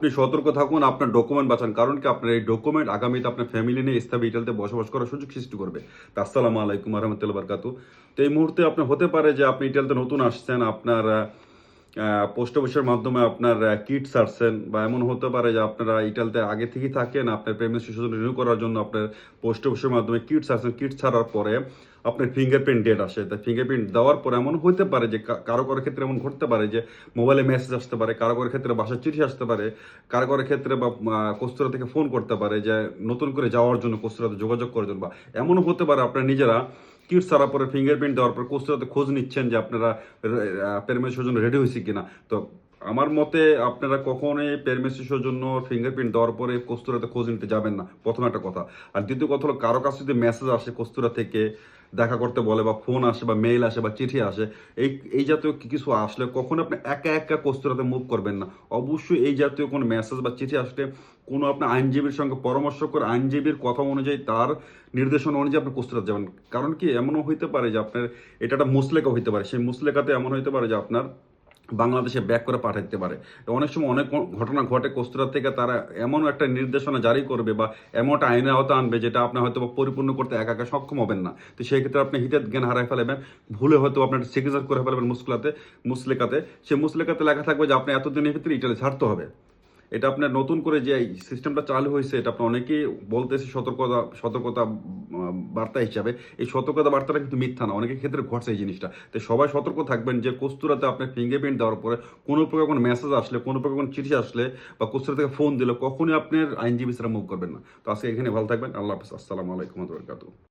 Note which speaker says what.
Speaker 1: আপনি সতর্ক থাকুন, আপনার ডকুমেন্ট বাঁচান। কারণ কি? আপনার এই ডকুমেন্ট আগামীতে আপনার ফ্যামিলি নিয়ে স্থায়ী ইটালিতে বসবাস করার সুযোগ সৃষ্টি করবে। আসসালামু আলাইকুম রহমতুল্লাহ বারকাতু তো এই মুহূর্তে আপনার হতে পারে যে আপনি ইটালিতে নতুন আসছেন, আপনার পোস্ট অফিসের মাধ্যমে আপনার কিট ছাড়ছেন বা এমন হতে পারে যে আপনারা ইটালিতে আগে থেকেই থাকেন, আপনার প্রেমের শিশু রিনিউ করার জন্য আপনার পোস্ট অফিসের মাধ্যমে কিট ছাড়ছেন। কিট ছাড়ার পরে আপনার ফিঙ্গারপ্রিন্ট ডেট আসে। তা ফিঙ্গারপ্রিন্ট দেওয়ার পরে এমন হতে পারে যে কারও কারও ক্ষেত্রে এমন ঘটতে পারে যে মোবাইলে মেসেজ আসতে পারে কারও কারও ক্ষেত্রে বাসার চিঠি আসতে পারে কারও কারও ক্ষেত্রে বা কস্তুরা থেকে ফোন করতে পারে যে নতুন করে যাওয়ার জন্য কস্তুরাতে যোগাযোগ করার জন্য বা এমনও হতে পারে আপনার নিজেরা কিট সারা পরে ফিঙ্গারপ্রিন্ট দেওয়ার পর কস্তুরাতে খোঁজ নিচ্ছেন যে আপনারা প্যারমেসের জন্য রেডি হয়েছে কিনা। তো আমার মতে আপনারা কখনোই প্যারমেসিসের জন্য ফিঙ্গারপ্রিন্ট দেওয়ার পরে কস্তুরাতে খোঁজ নিতে যাবেন না। প্রথম একটা কথা। আর দ্বিতীয় কথা হলো, কারও কাছে যদি মেসেজ আসে কস্তুরা থেকে দেখা করতে বলে বা ফোন আসে বা মেইল আসে বা চিঠি আসে, এই এই জাতীয় কিছু আসলে কখনো আপনি একা একা কস্তুরাতে মুভ করবেন না। অবশ্যই এই জাতীয় কোনো মেসেজ বা চিঠি আসলে কোনো আপনার আইনজীবীর সঙ্গে পরামর্শ করে আইনজীবীর কথা অনুযায়ী তার নির্দেশনা অনুযায়ী আপনি কস্তুরাতে যাবেন। কারণ কি এমনও হইতে পারে যে আপনার, এটা একটা মুসলেকা হইতে পারে। সেই মুসলেকাতে এমন হইতে পারে যে আপনার বাংলাদেশে ব্যাক করে পাঠাইতে পারে। তো অনেক সময় অনেক ঘটনা ঘটে কস্তুরা থেকে তারা এমন একটা নির্দেশনা জারি করবে বা এমন একটা আইনের আওতা আনবে যেটা আপনি হয়তো পরিপূর্ণ করতে একা একা সক্ষম হবেন না। তো সেই ক্ষেত্রে আপনি হিতের জ্ঞান হারাই ফেলবেন, ভুলে হয়তো আপনার সিগনেচার করে ফেলবেন মুসলাতে, মুসলেকাতে। সেই মুসলেকাতে লেখা থাকবে যে আপনি এতদিনের ভিতরে ইটালি ছাড়তে হবে। এটা আপনার নতুন করে যে সিস্টেমটা চালু হয়েছে, এটা আপনার অনেকেই বলতেছে সতর্কতা সতর্কতা বার্তা হিসাবে। এই সতর্কতা বার্তাটা কিন্তু মিথ্যা না, অনেকের ক্ষেত্রে ঘটছে এই জিনিসটা। তো সবাই সতর্ক থাকবেন যে কস্তুরাতে আপনার ফিঙ্গারপ্রিন্ট দেওয়ার পরে কোনো প্রকার কোনো মেসেজ আসলে, কোনো প্রকার কোনো চিঠি আসলে বা কস্তুরা থেকে ফোন দিলে কখনোই আপনার আইনজীবী ছাড়া মুভ করবেন না। তো আজকে এখানে ভালো থাকবেন। আল্লাহ হাফিজ। আসসালামু আলাইকুম রহমতুল্লাহ